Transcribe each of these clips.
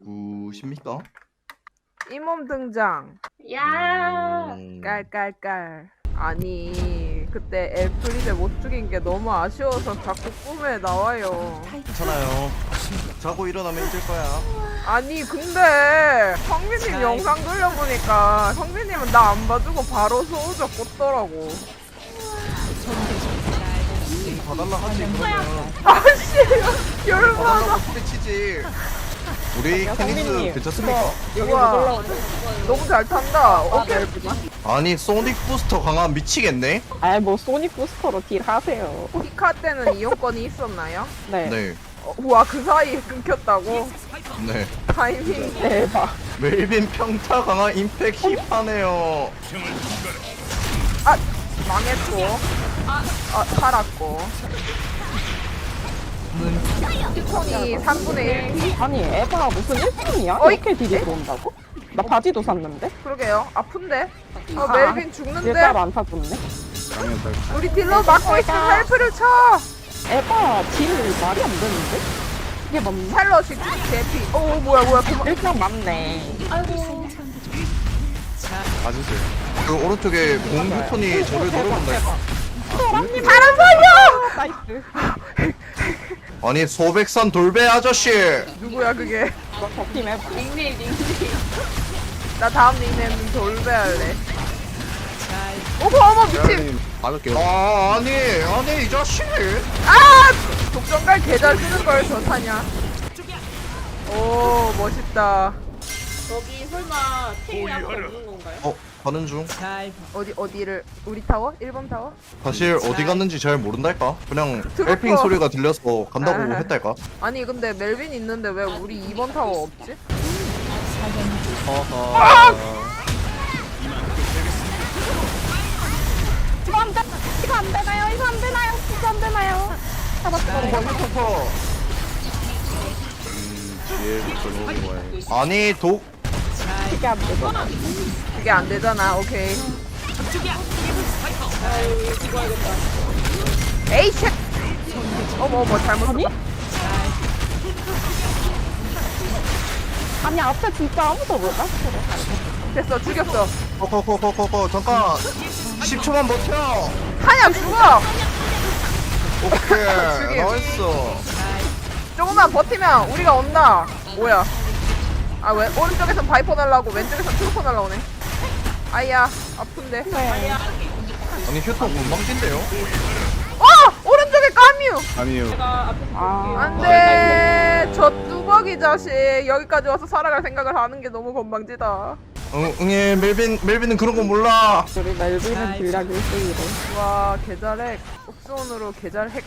누구십니까? 이몸 등장. 야. 음, 깔깔깔. 아니 그때 엘프리데 못 죽인 게 너무 아쉬워서 자꾸 꿈에 나와요. 괜찮아요. 자고 일어나면 잊을 거야. 아니 근데 성빈님 영상 돌려보니까 성빈님은 나 안 봐주고 바로 소우저 꽂더라고. 봐달라 하지 그러면. 아씨 열받아. 소리치지. 우리 캐니스 성빈님. 괜찮습니까? 여기 우와. 놀러 너무 잘 탄다. 오케이. 아니 소닉 부스터 강화 미치겠네. 아뭐 소닉 부스터로 딜 하세요. 피카 때는 이용권이 있었나요? 네. 네, 어, 우와 그 사이에 끊겼다고? 네. 타이밍. 대박. 멜빈 평타 강화 임팩 힙하네요. 아 망했고. 아 살았고. 피콘이 3분의 1. 아니 에바 무슨 1등이야? 어이. 이렇게 딜이 들어온다고? 나 바지도 샀는데? 그러게요. 아픈데? 어 아, 멜빈 죽는데? 일자로 안 사줬네. 우리 딜러 막고 있으면 헬프를 쳐. 에바 딜 말이 안 되는데? 이게 맞나? 샬럿이 개피. 어 뭐야 뭐야 그만. 일장 맞네. 아이고. 맞으세요. 그 오른쪽에 공유톤이 저를 노려본다. 사람 살려! 나이스. 아니 소백산 돌배 아저씨. 누구야 그게? 닉네임 닉네임. 나 다음 닉네임 돌배할래. 어머 어머 미친. 받을게요. 아 아니 아니 이 자식. 아! 독점갈 개잘 쓰는 걸저 타냐? 오 멋있다. 저기 설마 테이라고 없는 건가요? 어 가는 중. 어디 어디를 우리 타워? 1번 타워? 사실 어디 갔는지 잘 모른달까? 그냥 들었어. 엘핑 소리가 들려서 간다고 아. 했달까? 아니 근데 멜빈 있는데 왜 우리 2번 타워 없지? 이거 안 돼. 이거 안 되나요? 이거 안 되나요? 이거 안 되나요? 아니 독 이게 안 되죠. 그게 안 되잖아. 오케이. 에이 쉣! 어머 어머 잘못 아니? 썼다. 아니 앞에 진짜 아무도 몰라. 됐어 죽였어. 코코코코코코 잠깐 10초만 버텨 한약 죽어. 오케이. 나이스 조금만 버티면 우리가 온다. 뭐야? 아 왜 오른쪽에선 바이퍼 날라오고 왼쪽에선 트루퍼 날라오네. 아야 아픈데. 네. 아니 휴통 건방진데요? 어 오른쪽에 까뮤. 제가 앞에서 아. 안돼 저 뚜벅이 자식 여기까지 와서 살아갈 생각을 하는 게 너무 건방지다. 응, 응애 멜빈 멜빈은 그런 거 몰라 우리 멜빈은 딜량 1등이래. 와 개잘핵 옥손으로 개잘핵.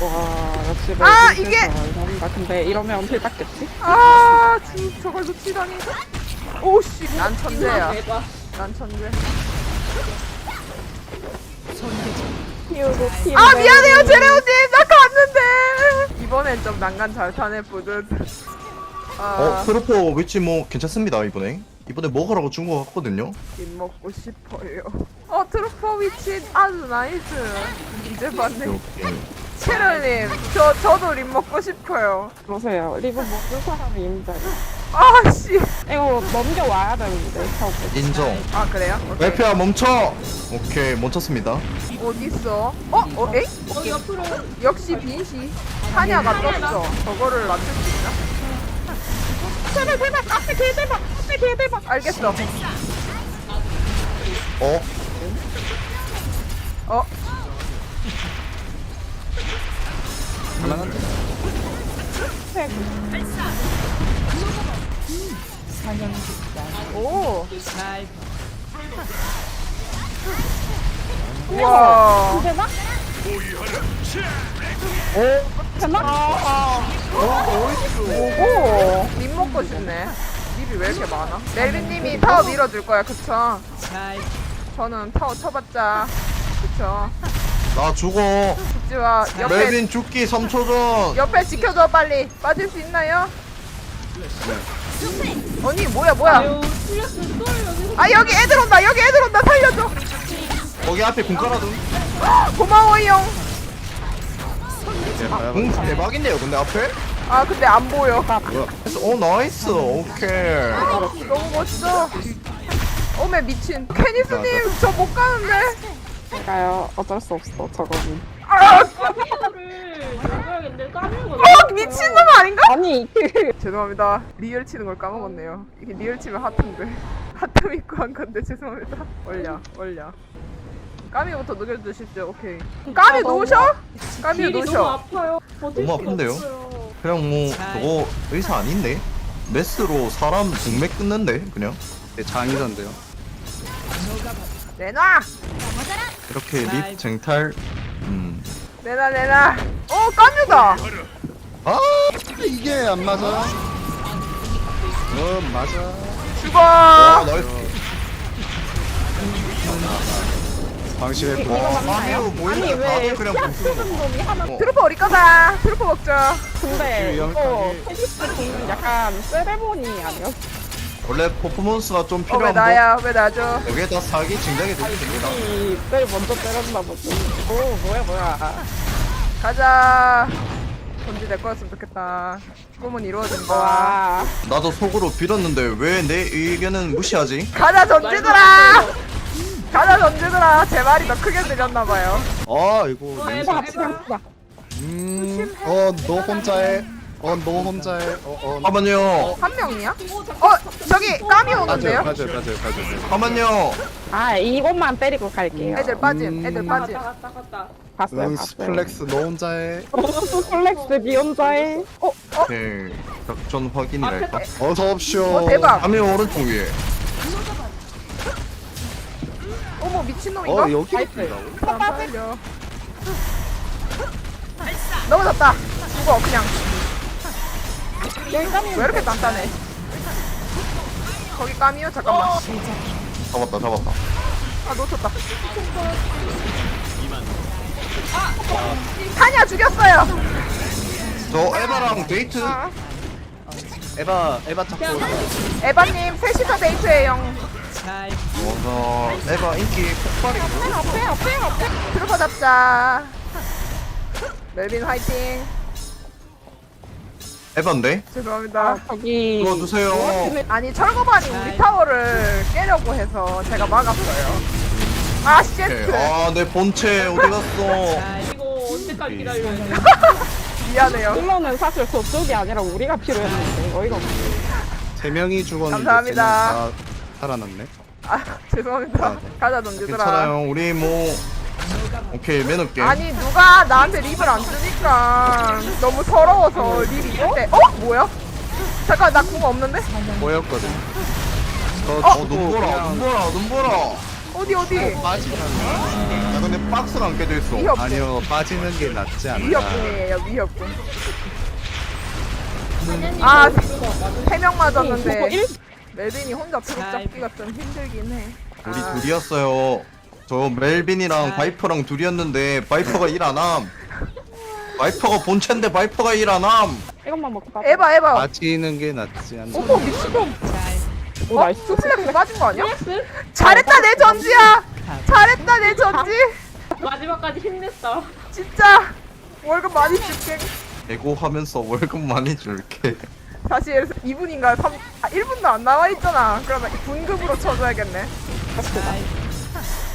와 역시 아, 멜빈 이게- 잘한다. 근데 이러면 딜 닦겠지? 아 진, 저걸 놓치다니. 오씨 난 천재야. 대박. 난 천재. 아 미안해요 제레오님 나 갔는데 이번엔 좀 난간 잘 타네 뿌듯 어 아 트로포 위치 뭐 괜찮습니다 이번에 이번에 먹으라고 준 거 같거든요 김 먹고 싶어요 어 트루퍼 위치 아주 나이스 이제 봤네 오케이 채널님 저 저도 립 먹고 싶어요 보세요. 리브 먹는 사람이 임자. 아씨 이거 넘겨와야 되는데 저거. 인정 아 그래요? 오케이. 멜피야 멈춰 오케이 멈췄습니다 어디 있어? 어? 어? 에이? 어 옆으로. 역시 빈시 한야가 떴어 저거를 맞출 수 있나? 제발 제발 앞에 개 대박 앞에 개 대박. 알겠어 어? 어? 오. 우와. 되나? 되나? 오고. 립 먹고 싶네. 립이 왜 이렇게 많아? 멜빈님이 타워 밀어줄 거야, 그쵸? 저는 타워 쳐봤자. 그쵸? 나 죽어 죽지 마. 옆에, 멜빈 죽기 3초 전 옆에 지켜줘, 빨리. 빠질 수 있나요? 언니, 뭐야, 뭐야. 아유 틀렸으면 또 여기서. 아, 여기 애들 온다, 여기 애들 온다, 살려줘. 거기 앞에 군 깔아둔 고마워요. 공 대박인데요 근데 앞에? 아 근데 안 보여 오 나이스 오케이 너무 멋져 어메 미친 케니스님 저 못 가는데 제가요 어쩔 수 없어 저거는 아 까미오를 열어야겠는데 까미오가 어, 미친놈 아닌가? 아니 그 죄송합니다 리얼 치는 걸 까먹었네요 이게 리얼 치면 하트인데 하트 믿고 한 건데 죄송합니다 올려 올려 까미부터 녹여주십시오 오케이 까미 놓으셔? 까미 딜이 너무 놓으셔 아파요. 버틸 너무 수가 아픈데요? 없어요. 그냥 뭐 저거 의사 아닌데? 메스로 사람 동맥 끊는데 그냥 장의사인데요. 내놔 이렇게 립 쟁탈? 음. 내놔 내놔. 어 까뮤다. 아 이게 안 맞아. 어 맞아. 죽어. 방심했고. 와 마미오 보이면 다들 그냥 거 놈이 하나 트루퍼 우리 거다? 트루퍼 먹자. 근데 이거 위험하게. 테니스 공 약간 세레모니 아니었어? 원래 퍼포먼스가 좀 어 왜 필요한 법 나야? 왜 나죠? 여기에다 사기 증정이 되겠습니다. 이들 먼저 때렸나 보지 오 뭐야 뭐야. 가자. 전지 내 거였으면 좋겠다. 꿈은 이루어진다. 와. 나도 속으로 빌었는데 왜 내 의견은 무시하지? 가자 전지들아! 가자 전지들아! 제 말이 더 크게 들렸나봐요. 아 이거. 어, 인사- 에바, 에바. 음. 어너 혼자 해. 어너 혼자해. 어어. 잠깐만요 한 명이야? 어 저기 까미 오는데요? 맞아요 맞아요 맞아요. 잠깐만요 아 이것만 때리고 갈게요 애들 빠짐 음. 애들 빠짐 갔다 갔다. 봤어요 응 봤어요 스플렉스 너 혼자해. 플렉스 니 혼자해 어? 오케이 작전 확인이랄까 어서 오십시오. 어 대박 밤에 오른쪽 위에 어머 미친놈인가? 어 여기. 있다고? 안 팔려 넘어졌다 죽어 그냥 왜 이렇게 단단해? 거기 까미요? 잠깐만. 잡았다 잡았다. 아 놓쳤다. 타냐 죽였어요. 저 에바랑 데이트? 에바 에바 찾고. 에바님 셋이서 데이트해요 맞아 에바 인기 폭발이고 앞에 앞에 앞에 트루퍼 잡자. 멜빈 화이팅 에바인데? 죄송합니다 아 저기 불러주세요 아니 철거반이 우리 타워를 깨려고 해서 제가 막았어요 아 오케이. 쉣 아, 내 본체 어디 갔어? 이거 언제까지 기다려야 돼? 미안해요 힐러는 사실 저쪽이 아니라 우리가 필요했는데 어이가 없네 세 명이 죽었는데 감사합니다. 세 명 다 살아났네. 아 죄송합니다 아, 네. 가자 던지더라 괜찮아요. 우리 뭐 오케이 매너게. 아니 누가 나한테 립을 안 주니까 너무 서러워서 립 입을 때 어? 뭐야? 잠깐 나 궁 없는데? 보였거든. 저 어, 죽고 눈 보라, 그냥 눈 보라, 눈 보라. 어디 어디? 빠지면 야, 근데 박스가 안 깨져 있어. 위협 아니요 빠지는 게 낫지 않나. 위협궁이에요 위협궁 아, 세명 저거 맞았는데 일 멜빈이 혼자 트럭 잡기가 좀 힘들긴 해 우리 아, 둘이었어요. 저 멜빈이랑 바이퍼랑 둘이었는데 바이퍼가 일 안 함. 바이퍼가 본체인데 바이퍼가 일 안 함. 이것만 먹고 빠 에바 에바 빠지는 게 낫지 않나. 어머 미친놈 오 어? 나이스 수플렉스 빠진 거 아니야? 플렉스? 잘했다 내 전지야 잘했다 내 전지 마지막까지 힘냈다. 진짜 월급 많이 줄게 대고하면서 월급 많이 줄게. 사실 2분인가 3, 아 1분도 안 나와 있잖아 그러면 분급으로 쳐줘야겠네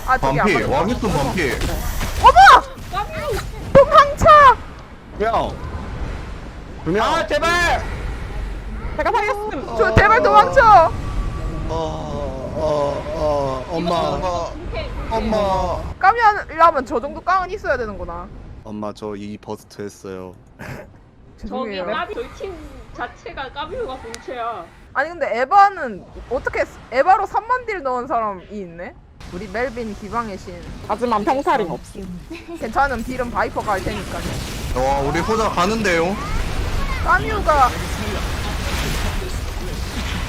아 저기 안 반피. 어머! 도망쳐! 명. 두 명. 아, 제발! 제가 살렸음 저 제발 도망쳐! 어어어 어, 엄마 오케이. 엄마 까미하려면 저 정도 깡은 있어야 되는구나 엄마 저 이 버스트 했어요. 저기 죄송해요 까미 저희 팀 자체가 까미오가 본체야. 아니 근데 에바는 어떻게 했- 에바로 3만 딜 넣은 사람이 있네? 우리 멜빈 기방의 신 하지만 평살임 없음 괜찮은 딜은 바이퍼가 할 테니까요 와, 우리 호자 가는데요? 까뮤가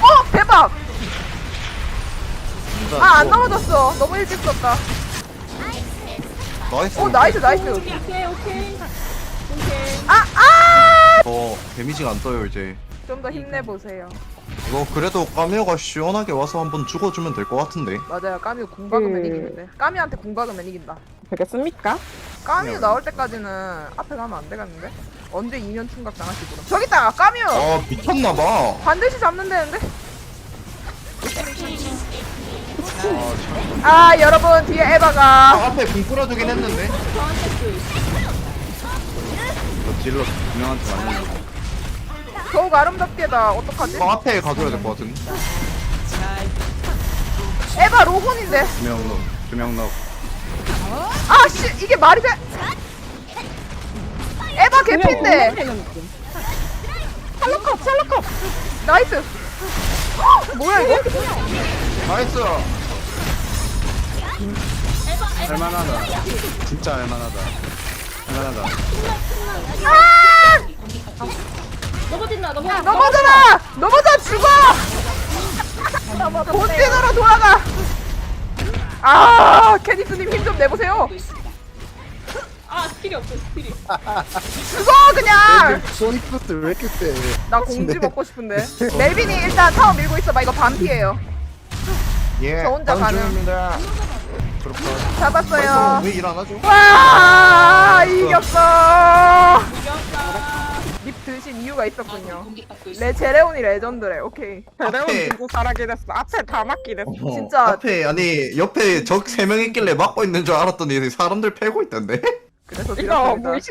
어! 대박! 아 안 넘어졌어 너무 일찍 썼다 나이스. 오 나이스 나이스 오케이 오케이 오케이. 오케이. 아! 아! 저 데미지가 안 떠요, 이제. 좀 더 힘내 보세요 이거 그래도 까미오가 시원하게 와서 한번 죽어주면 될 것 같은데 맞아요. 까미 궁 박으면 음. 이기는데. 까미한테 궁 박으면 이긴다. 되겠습니까? 까미 나올 때까지는 앞에 가면 안 되겠는데? 언제 2년 충각 당할지 모르. 저기 있다 까미요. 아 미쳤나봐 반드시 잡는 되는데. 아 여러분 뒤에 아, 에바가 앞에 궁 끌어주긴 했는데 저 딜러 두 명한테 맞는 더욱 아름답게다. 어떡하지? 이거 앞에 가줘야 될 것 같은데 에바 로혼인데. 두명 넣, 두명 넣. 아씨 이게 말이 돼? 에바 개피인데. 샬롯컵 샬롯컵 나이스. 헉, 뭐야 이거? 나이스 할만하다. 진짜 할만하다. 할만하다. 넘 본진으로 돌아가! 아, 캐니스님 힘 좀 내보세요. 아 스킬이 없어 스킬이. 죽어 그냥! 소니프트 왜 이렇게 세? 나 공지 먹고 싶은데. 멜빈이 일단 타워 밀고 있어봐. 이거 반피예요. 예 저 혼자 다음. 중입니다 잡았어요. 왜일 안 하죠? 와, 이겼어. 립 드신 이유가 있었군요. 레 제레온이 레전드래. 오케이. 앞에 들고 살아게 됐어 앞에 다 맞게 됐어 어, 진짜. 앞에 아니 옆에 적 세 명 있길래 막고 있는 줄 알았더니 사람들 패고 있던데 그래서 이거 드렸습니다. 무의식